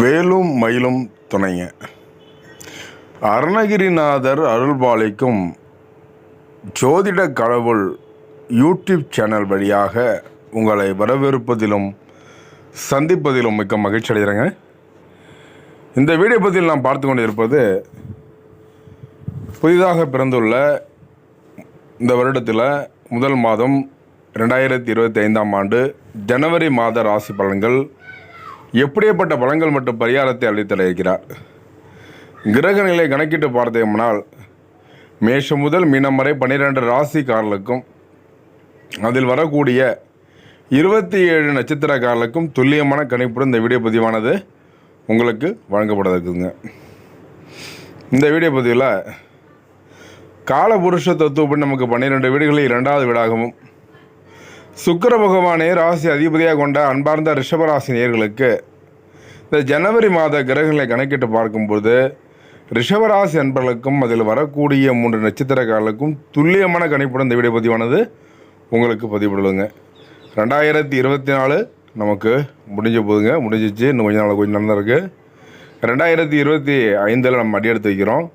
வேலும் மயிலும் துணைங்க. அருணகிரிநாதர் அருள்பாலிக்கும் ஜோதிட கடவுள் யூடியூப் சேனல் வழியாக உங்களை வரவேற்பதிலும் சந்திப்பதிலும் மிக்க மகிழ்ச்சி அடைகிறேங்க. இந்த வீடியோ பதில் நாம் பார்த்து கொண்டு இருப்பது புதிதாக பிறந்துள்ள இந்த வருடத்தில் முதல் மாதம் ரெண்டாயிரத்தி இருபத்தி ஐந்தாம் ஆண்டு ஜனவரி மாத ராசி பலன்கள் எப்படியப்பட்ட பலங்கள் மற்றும் பரிகாரத்தை அளித்தல இருக்கிறார் கிரக நிலை கணக்கிட்டு பார்த்தோம்னால் மேஷம் முதல் மீனம் வரை பன்னிரெண்டு ராசிக்காரர்களுக்கும் அதில் வரக்கூடிய இருபத்தி ஏழு நட்சத்திரக்காரர்களுக்கும் துல்லியமான கணிப்புடன் இந்த வீடியோ பதிவானது உங்களுக்கு வழங்கப்பட இருக்குதுங்க இந்த வீடியோ பதிவில் காலபுருஷ தத்துவப்படி நமக்கு பன்னிரெண்டு வீடுகளில் இரண்டாவது வீடாகவும் சுக்கர பகவானே ராசி அதிபதியாக கொண்ட அன்பார்ந்த ரிஷபராசி நேர்களுக்கு இந்த ஜனவரி மாத கிரகங்களை கணக்கிட்டு பார்க்கும்போது ரிஷபராசி அன்பர்களுக்கும் அதில் வரக்கூடிய மூன்று நட்சத்திரக்காரர்களுக்கும் துல்லியமான கணிப்புடன் இந்த வீடியோ பதிவானது உங்களுக்கு பதிவிடுங்க ரெண்டாயிரத்தி இருபத்தி நாலு நமக்கு முடிஞ்ச போதுங்க முடிஞ்சிச்சு. இன்னும் கொஞ்ச நாள் கொஞ்சம் நல்லா ரெண்டாயிரத்தி இருபத்தி ஐந்தில் நம்ம அடி எடுத்து வைக்கிறோம்.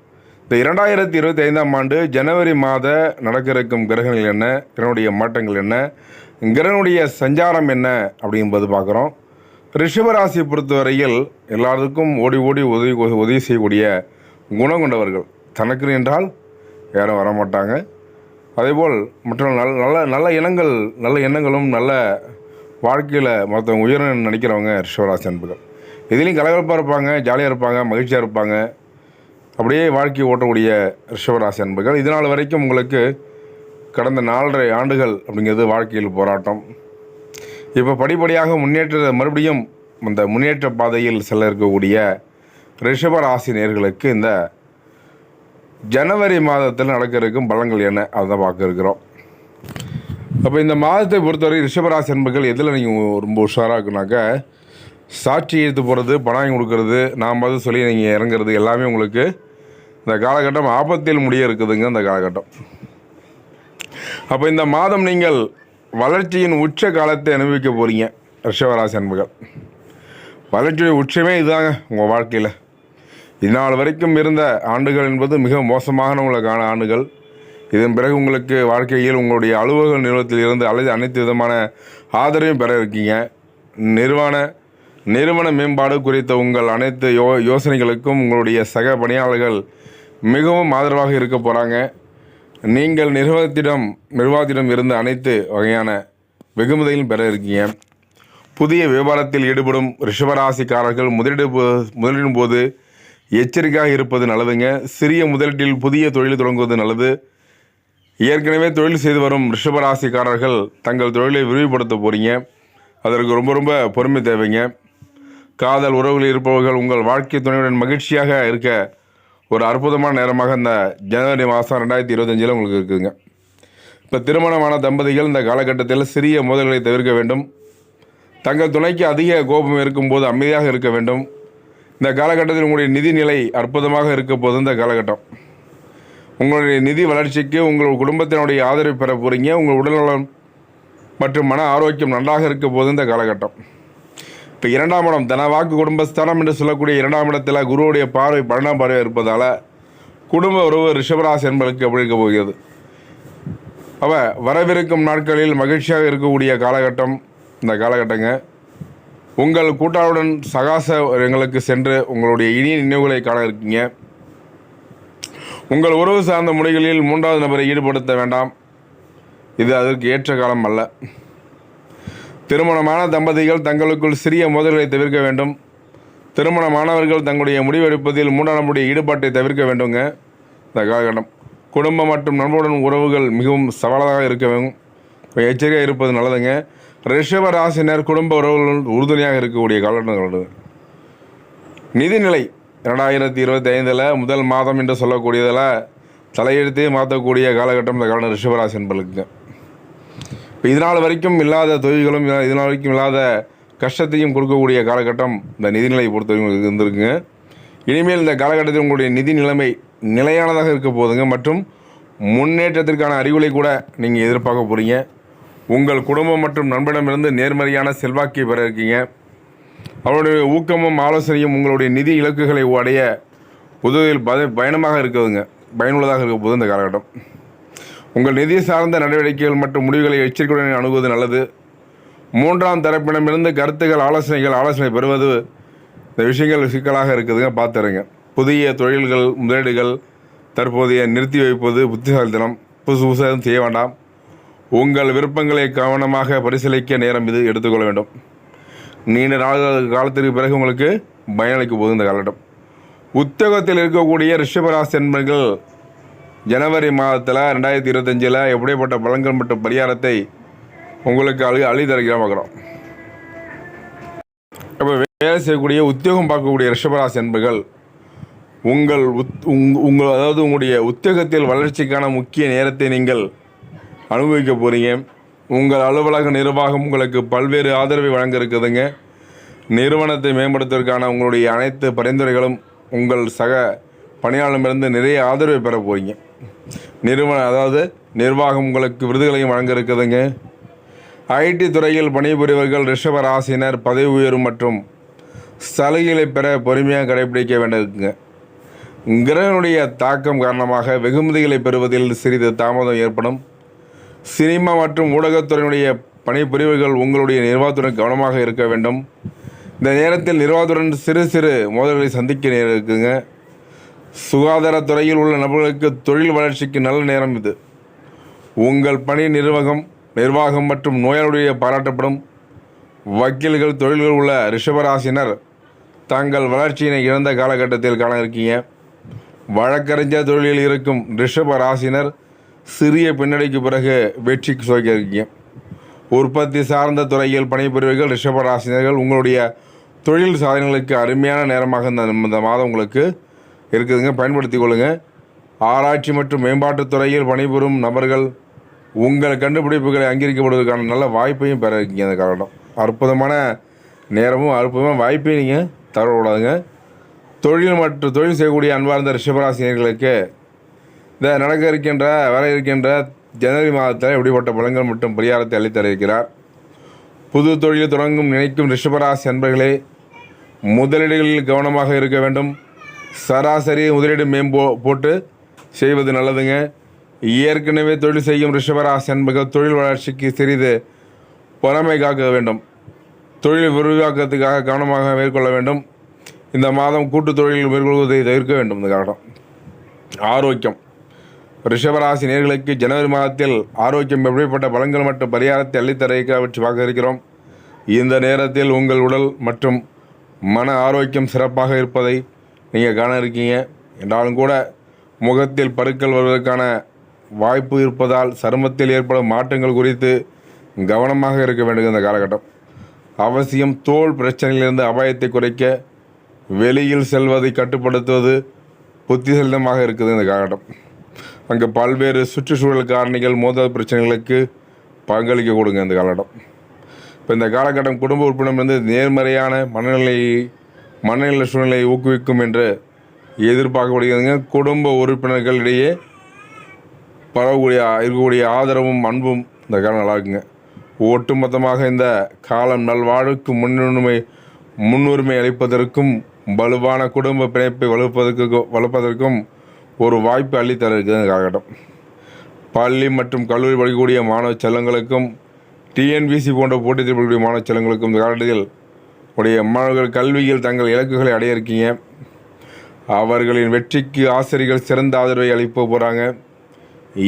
இந்த இரண்டாயிரத்தி இருபத்தி ஐந்தாம் ஆண்டு ஜனவரி மாத நடக்க இருக்கும் கிரகங்கள் என்ன? கிரகனுடைய மாற்றங்கள் என்ன? கிரகனுடைய சஞ்சாரம் என்ன? அப்படிங்கும்போது பார்க்குறோம். ரிஷபராசியை பொறுத்தவரையில் எல்லாருக்கும் ஓடி ஓடி உதவி உதவி செய்யக்கூடிய குணம் கொண்டவர்கள். தனக்கு என்றால் யாரும் வரமாட்டாங்க. அதேபோல் மற்ற நல்ல நல்ல நல்ல இனங்கள் நல்ல எண்ணங்களும் நல்ல வாழ்க்கையில் மற்றவங்க உயர நினைக்கிறவங்க ரிஷபராசி அன்புகள். இதுலேயும் கலகலப்பாக இருப்பாங்க ஜாலியாக இருப்பாங்க மகிழ்ச்சியாக இருப்பாங்க. அப்படியே வாழ்க்கை ஓட்டக்கூடிய ரிஷபராசி அன்புகள். இதனால் வரைக்கும் உங்களுக்கு கடந்த நாலரை ஆண்டுகள் அப்படிங்கிறது வாழ்க்கையில் போராட்டம். இப்போ படிப்படியாக முன்னேற்ற மறுபடியும் அந்த முன்னேற்ற பாதையில் செல்ல இருக்கக்கூடிய ரிஷபராசி நேர்களுக்கு இந்த ஜனவரி மாதத்தில் நடக்க இருக்கும் பலங்கள் என்ன அதை தான் பார்க்க இருக்கிறோம். அப்போ இந்த மாதத்தை பொறுத்தவரை ரிஷபராசி அன்புகள் எதில் நீங்கள் ரொம்ப உஷாராக இருக்குனாக்கா சாட்சி எடுத்து போகிறது பணம் கொடுக்கறது நாம் பார்த்து சொல்லி நீங்கள் இறங்குறது எல்லாமே உங்களுக்கு இந்த காலகட்டம் ஆபத்தில் முடிய இருக்குதுங்க இந்த காலகட்டம். அப்போ இந்த மாதம் நீங்கள் வளர்ச்சியின் உச்ச காலத்தை அனுபவிக்க போகிறீங்க ரிஷவராசி அன்புகள். வளர்ச்சியுடைய உச்சமே இதுதாங்க உங்கள் வாழ்க்கையில். இதனால் வரைக்கும் இருந்த ஆண்டுகள் என்பது மிக மோசமான உங்களுக்கான ஆண்டுகள். இதன் பிறகு உங்களுக்கு வாழ்க்கையில் உங்களுடைய அலுவலக நிறுவனத்தில் இருந்து அல்லது அனைத்து விதமான ஆதரவையும் பெற இருக்கீங்க. நிறுவன நிறுவன மேம்பாடு குறித்த உங்கள் அனைத்து யோ யோசனைகளுக்கும் உங்களுடைய சக பணியாளர்கள் மிகவும் ஆதரவாக இருக்க போகிறாங்க நீங்கள் நிர்வாகத்திடம் நிர்வாகத்திடம் இருந்த அனைத்து வகையான வெகுமதிகளும் பெற இருக்கீங்க. புதிய வியாபாரத்தில் ஈடுபடும் ரிஷபராசிக்காரர்கள் முதலீடு போ- முதலீடும் போது எச்சரிக்கையாக இருப்பது நல்லதுங்க. சிறிய முதலீட்டில் புதிய தொழில் தொடங்குவது நல்லது. ஏற்கனவே தொழில் செய்து வரும் ரிஷபராசிக்காரர்கள் தங்கள் தொழிலை விரிவுபடுத்த போகிறீங்க அதற்கு ரொம்ப ரொம்ப பொறுமை தேவைங்க. காதல் உறவுகளில் இருப்பவர்கள் உங்கள் வாழ்க்கை துணையுடன் மகிழ்ச்சியாக இருக்க ஒரு அற்புதமான நேரமாக இந்த ஜனவரி மாதம் ரெண்டாயிரத்தி இருபத்தஞ்சில் உங்களுக்கு இருக்குதுங்க. இப்போ திருமணமான தம்பதிகள் இந்த காலகட்டத்தில் சிறிய மோதல்களை தவிர்க்க வேண்டும். தங்கள் துணைக்கு அதிக கோபம் இருக்கும்போது அமைதியாக இருக்க வேண்டும். இந்த காலகட்டத்தில் உங்களுடைய நிதி நிலை அற்புதமாக இருக்க போது இந்த காலகட்டம். உங்களுடைய நிதி வளர்ச்சிக்கு உங்கள் குடும்பத்தினுடைய ஆதரவு பெற போகிறீங்க உங்கள் உடல்நலம் மற்றும் மன ஆரோக்கியம் நன்றாக இருக்க போது இந்த காலகட்டம். இப்போ இரண்டாம் இடம் தனவாக்கு குடும்பஸ்தானம் என்று சொல்லக்கூடிய இரண்டாம் இடத்தில் குருவுடைய பார்வை பன்னெண்டாம் பார்வை இருப்பதால் குடும்ப உறவு ரிஷபராசி என்பதற்கு எப்படி இருக்க போகிறது? அவ வரவிருக்கும் நாட்களில் மகிழ்ச்சியாக இருக்கக்கூடிய காலகட்டம் இந்த காலகட்டங்க. உங்கள் கூட்டாளுடன் சகாச எங்களுக்கு சென்று உங்களுடைய இனிய நினைவுகளை காண இருக்கீங்க. உங்கள் உறவு சார்ந்த முறைகளில் மூன்றாவது நபரை ஈடுபடுத்த வேண்டாம். இது அதற்கு ஏற்ற காலம் அல்ல. திருமணமான தம்பதிகள் தங்களுக்குள் சிறிய மோதல்களை தவிர்க்க வேண்டும். திருமணமானவர்கள் தங்களுடைய முடிவெடுப்பதில் மூன்றாம் ஈடுபாட்டை தவிர்க்க வேண்டுங்க. இந்த காலகட்டம். குடும்பம் மற்றும் நண்பருடன் உறவுகள் மிகவும் சவாலாக இருக்க வேண்டும். எச்சரிக்கையாக இருப்பது நல்லதுங்க. ரிஷப ராசினர் குடும்ப உறவுகள் உறுதுணையாக இருக்கக்கூடிய காலகட்டங்கள் நிதிநிலை ரெண்டாயிரத்தி இருபத்தி ஐந்தில் முதல் மாதம் என்று சொல்லக்கூடியதில் தலையெழுத்தே மாற்றக்கூடிய காலகட்டம் இந்த காலம் ரிஷபராசி என்பர்களுக்கு இப்போ இதனால் வரைக்கும் இல்லாத தொழில்களும் இதனால் வரைக்கும் இல்லாத கஷ்டத்தையும் கொடுக்கக்கூடிய காலகட்டம் இந்த நிதிநிலை பொறுத்தவரைக்கும் இருந்திருக்குங்க. இனிமேல் இந்த காலகட்டத்தில் உங்களுடைய நிதி நிலைமை நிலையானதாக இருக்க போதுங்க. மற்றும் முன்னேற்றத்திற்கான அறிவுரை கூட நீங்கள் எதிர்பார்க்க போகிறீங்க உங்கள் குடும்பம் மற்றும் நண்பனிடமிருந்து நேர்மறையான செல்வாக்கை பெற இருக்கீங்க. அவருடைய ஊக்கமும் ஆலோசனையும் உங்களுடைய நிதி இலக்குகளை அடைய உதவியில் பத பயணமாக இருக்குதுங்க. பயனுள்ளதாக இருக்க போது இந்த காலகட்டம். உங்கள் நிதி சார்ந்த நடவடிக்கைகள் மற்றும் முடிவுகளை எச்சரிக்கையுடன் அணுகுவது நல்லது. மூன்றாம் தரப்பிடமிருந்து கருத்துக்கள் ஆலோசனைகள் ஆலோசனை பெறுவது இந்த விஷயங்கள் சிக்கலாக இருக்குதுங்க. பார்த்துருங்க புதிய தொழில்கள் முதலீடுகள் தற்போதைய நிறுத்தி வைப்பது புத்திசாலித்தனம். புதுசு புதுசாக எதுவும் செய்ய வேண்டாம். உங்கள் விருப்பங்களை கவனமாக பரிசீலிக்க நேரம் இது எடுத்துக்கொள்ள வேண்டும். நீண்ட நாள் காலத்திற்கு பிறகு உங்களுக்கு பயனளிக்க போகுது இந்த காலகட்டம். உத்தியோகத்தில் இருக்கக்கூடிய ரிஷபராசி என்பர்கள் ஜனவரி மாதத்தில் ரெண்டாயிரத்தி இருபத்தஞ்சில் எப்படிப்பட்ட பலன்கள் மற்றும் பரிகாரத்தை உங்களுக்கு அழி அழி தருகிறோம் பார்க்குறோம் இப்போ வேலை செய்யக்கூடிய உத்தியோகம் பார்க்கக்கூடிய ரிஷபராசி என்பர்கள் உங்கள் உத் உங் உங்கள் அதாவது உங்களுடைய உத்தியோகத்தில் வளர்ச்சிக்கான முக்கிய நேரத்தை நீங்கள் அனுபவிக்க போகிறீங்க உங்கள் அலுவலக நிர்வாகம் உங்களுக்கு பல்வேறு ஆதரவை வழங்க இருக்குதுங்க நிறுவனத்தை மேம்படுத்துவதற்கான உங்களுடைய அனைத்து பரிந்துரைகளும் உங்கள் சக பணியாளரிடமிருந்து நிறைய ஆதரவை பெற போகிறீங்க நிறுவன அதாவது நிர்வாகம் உங்களுக்கு விருதுகளையும் வழங்க இருக்குதுங்க ஐடி துறையில் பணிபுரிவர்கள் ரிஷப ராசினர் பதவி உயர்வு மற்றும் சலுகைகளை பெற பொறுமையாக கடைபிடிக்க வேண்டியிருக்குங்க. கிரகனுடைய தாக்கம் காரணமாக வெகுமதிகளை பெறுவதில் சிறிது தாமதம் ஏற்படும். சினிமா மற்றும் ஊடகத்துறையினுடைய பணிபுரிவுகள் உங்களுடைய நிர்வாகத்துடன் கவனமாக இருக்க வேண்டும். இந்த நேரத்தில் நிர்வாகத்துடன் சிறு சிறு மோதல்களை சந்திக்க நேரம் இருக்குங்க. சுகாதாரத்துறையில் உள்ள நபர்களுக்கு தொழில் வளர்ச்சிக்கு நல்ல நேரம் இது. உங்கள் பணி நிர்வாகம் நிர்வாகம் மற்றும் நோயாளியுடைய பாராட்டப்படும். வக்கீல்கள் தொழில்கள் உள்ள ரிஷபராசினர் தங்கள் வளர்ச்சியினை இழந்த காலகட்டத்தில் காண இருக்கீங்க. வழக்கறிஞர் தொழிலில் இருக்கும் ரிஷப ராசினர் சிறிய பின்னடைக்கு பிறகு வெற்றிக்கு சுவைக்க இருக்கீங்க. உற்பத்தி சார்ந்த துறையில் பணிபுரிவர்கள் ரிஷப ராசினர்கள் உங்களுடைய தொழில் சாதனைகளுக்கு அருமையான நேரமாக இந்த இந்த மாதம் உங்களுக்கு இருக்குதுங்க. பயன்படுத்தி கொள்ளுங்கள் ஆராய்ச்சி மற்றும் மேம்பாட்டுத் துறையில் பணிபுரியும் நபர்கள் உங்கள் கண்டுபிடிப்புகளை அங்கீகரிக்கப்படுவதற்கான நல்ல வாய்ப்பையும் பெற இருக்கீங்க. அந்த காலகட்டம். அற்புதமான நேரமும் அற்புதமான வாய்ப்பையும் நீங்கள் தரக்கூடாதுங்க. தொழில் மற்றும் தொழில் செய்யக்கூடிய அன்பார்ந்த ரிஷபராசினியர்களுக்கு இந்த நடக்க இருக்கின்ற வர இருக்கின்ற ஜனவரி மாதத்தில் எப்படிப்பட்ட பலன்கள் மற்றும் பரிகாரத்தை அளித்தர இருக்கிறார்? புது தொழில் தொடங்கும் நினைக்கும் ரிஷபராசி அன்பர்களே முதலீடுகளில் கவனமாக இருக்க வேண்டும். சராசரி முதலீடு மேம்போ போட்டு செய்வது நல்லதுங்க. ஏற்கனவே தொழில் செய்யும் ரிஷபராசி அன்பர்கள் தொழில் வளர்ச்சிக்கு சிறிது பொறாமை காக்க வேண்டும். தொழில் விரிவாக்கத்துக்காக கவனமாக மேற்கொள்ள வேண்டும். இந்த மாதம் கூட்டு தொழில் மேற்கொள்வதை தவிர்க்க வேண்டும் இந்த காலம் ஆரோக்கியம். ரிஷபராசி நேர்களுக்கு ஜனவரி மாதத்தில் ஆரோக்கியம் எப்படிப்பட்ட பலன்கள் மற்றும் பரிகாரத்தை அள்ளித்தரைக்க வச்சு பார்க்க இருக்கிறோம். இந்த நேரத்தில் உங்கள் உடல் மற்றும் மன ஆரோக்கியம் சிறப்பாக இருப்பதை நீங்கள் காண இருக்கீங்க என்றாலும் கூட முகத்தில் பருக்கள் வருவதற்கான வாய்ப்பு இருப்பதால் சருமத்தில் ஏற்படும் மாற்றங்கள் குறித்து கவனமாக இருக்க வேண்டும் இந்த காலகட்டம். அவசியம் தோல் பிரச்சனையிலிருந்து அபாயத்தை குறைக்க வெளியில் செல்வதை கட்டுப்படுத்துவது புத்திசலிதமாக இருக்குது இந்த காலகட்டம். அங்கே பல்வேறு சுற்றுச்சூழல் காரணிகள் மோதல் பிரச்சனைகளுக்கு பங்களிக்க கொடுங்க இந்த காலகட்டம். இப்போ இந்த காலகட்டம் குடும்ப உறுப்பினர் வந்து நேர்மறையான மனநிலை மனநல சூழ்நிலையை ஊக்குவிக்கும் என்று எதிர்பார்க்கப்படுகிறதுங்க. குடும்ப உறுப்பினர்களிடையே பரவக்கூடிய இருக்கக்கூடிய ஆதரவும் அன்பும் இந்த காலம் நல்லா இருக்குங்க. ஒட்டுமொத்தமாக இந்த காலம் நல்வாழ்வுக்கு முன்னுரிமை முன்னுரிமை அளிப்பதற்கும் வலுவான குடும்ப பிணைப்பை வலுப்பதற்கு வளர்ப்பதற்கும் ஒரு வாய்ப்பு அள்ளித்தர இருக்குது காலகட்டம். பள்ளி மற்றும் கல்லூரி படிக்கக்கூடிய மாணவ செல்லங்களுக்கும் டிஎன்பிசி போன்ற போட்டித் தேர்வுகளுடைய மாணவ செல்லங்களுக்கும் இந்த காலகட்டத்தில் உடைய மாணவர்கள் கல்வியில் தங்கள் இலக்குகளை அடைய இருக்கீங்க. அவர்களின் வெற்றிக்கு ஆசிரியர்கள் சிறந்த ஆதரவை அளிப்ப போகிறாங்க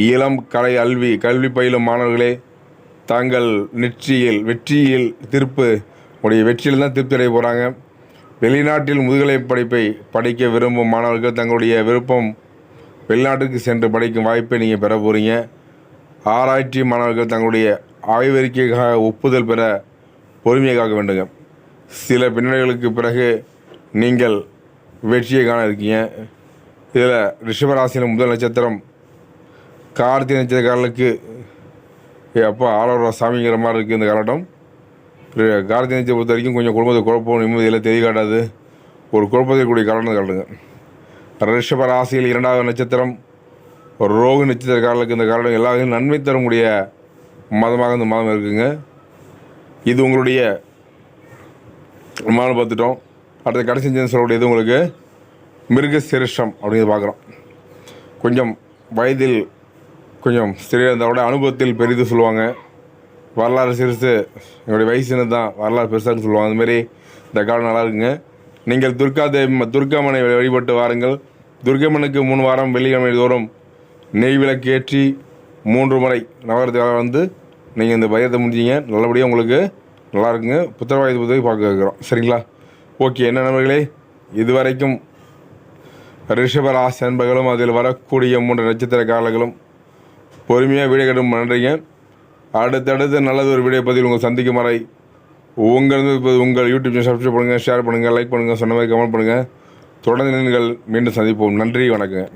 இளம் கலை அல்வி கல்வி பயிலும் மாணவர்களே தாங்கள் நெற்றியில் வெற்றியில் திருப்பு உடைய வெற்றியில் தான் திருப்தி அடைய போகிறாங்க வெளிநாட்டில் முதுகலை படிப்பை படிக்க விரும்பும் மாணவர்கள் தங்களுடைய விருப்பம் வெளிநாட்டுக்கு சென்று படிக்கும் வாய்ப்பை நீங்கள் பெற போகிறீங்க ஆராய்ச்சி மாணவர்கள் தங்களுடைய ஆய்வறிக்கைக்காக ஒப்புதல் பெற பொறுமையை காக்க வேண்டுங்க. சில பின்னடைகளுக்கு பிறகு நீங்கள் வெற்றியை காண இருக்கீங்க இதில் ரிஷபராசியில் முதல் நட்சத்திரம் கார்த்திகை நட்சத்திரக்காரர்களுக்கு ஏ அப்பா ஆளோட சாமிங்கிற மாதிரி இருக்குது இந்த காலகட்டம். கார்த்திகை நட்சத்திரம் பொறுத்த வரைக்கும் கொஞ்சம் குடும்பத்தை குழப்பம் நிம்மதியில் தெரிய காட்டாது. ஒரு குழப்பத்தை கூடிய காரணம் காட்டுங்க ரிஷப ராசியில் இரண்டாவது நட்சத்திரம் ஒரு ரோக நட்சத்திரக்காரர்களுக்கு இந்த காலம் எல்லா நன்மை தரக்கூடிய மதமாக இந்த மாதம் இருக்குங்க. இது உங்களுடைய நம்மளால பார்த்துட்டோம். அடுத்த கடைசி செஞ்சு சொல்லக்கூடியது உங்களுக்கு மிருக சிருஷம் அப்படிங்கிறது பார்க்குறோம். கொஞ்சம் வயதில் கொஞ்சம் சிறிய அனுபவத்தில் பெரிது சொல்லுவாங்க. வரலாறு சிறுசு என்னுடைய வயசுன்னு தான் வரலாறு பெருசாக சொல்லுவாங்க. அதுமாரி இந்த காலம் நல்லா இருக்குங்க. நீங்கள் துர்கா தேவி துர்காமனை வழிபட்டு வாருங்கள். துர்கம்மனுக்கு மூணு வாரம் வெள்ளிக்கிழமை தோறும் நெய் விளக்கு ஏற்றி மூன்று முறை நவரத்துக்காக வந்து நீங்கள் இந்த பயத்தை முடிஞ்சீங்க நல்லபடியாக உங்களுக்கு நல்லா இருக்குங்க புத்திரவாயுத உதவி பார்க்க வைக்கிறோம் சரிங்களா? ஓகே என்ன நண்பர்களே? இதுவரைக்கும் ரிஷபராசி நண்பர்களும் அதில் வரக்கூடிய மூன்று நட்சத்திரக்காரர்களும் பொறுமையாக வீடியோ கட்டும் நன்றிங்க. அடுத்தடுத்து நல்லது ஒரு வீடியோ பதிவில் உங்கள் சந்திக்கும் வரை உங்கள் உங்கள் யூடியூப் சப்ஸ்கிரைப் பண்ணுங்கள் ஷேர் பண்ணுங்கள் லைக் பண்ணுங்கள் சொன்ன மாதிரி கமெண்ட் பண்ணுங்கள் தொடர்ந்து நீங்கள் மீண்டும் சந்திப்போம். நன்றி வணக்கங்க.